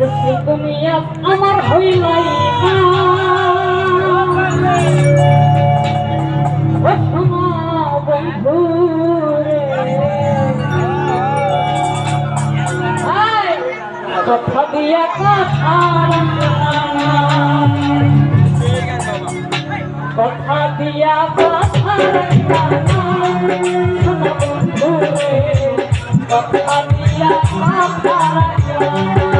দুঃখী তুমি আমার হইলাই বন্ধু কথা দিয়া কথা কথা দিয়া কথা কথা দিয়া কথা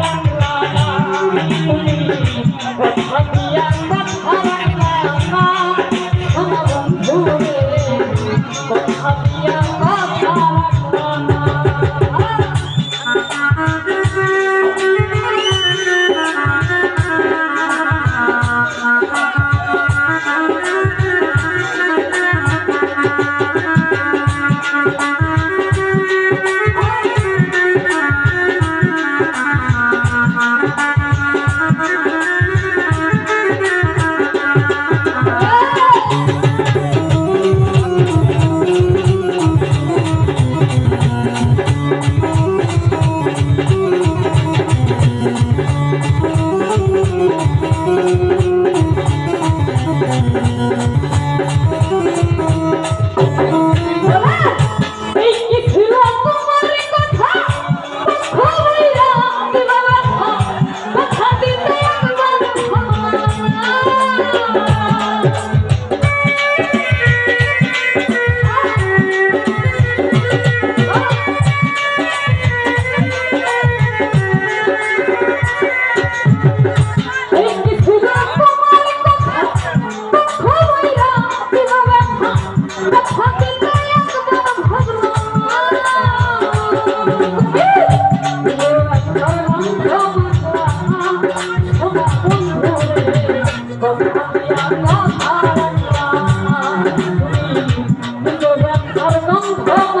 Oh,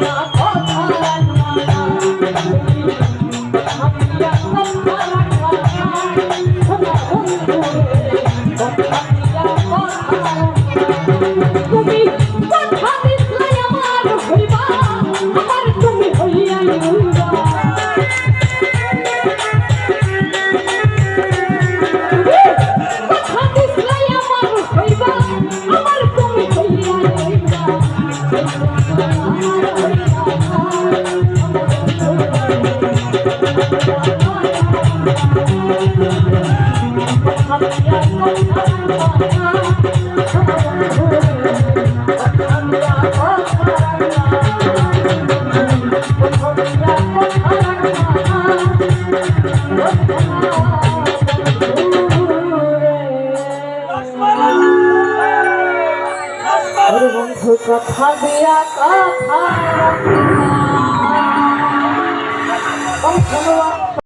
not কথা দিয়া কথা।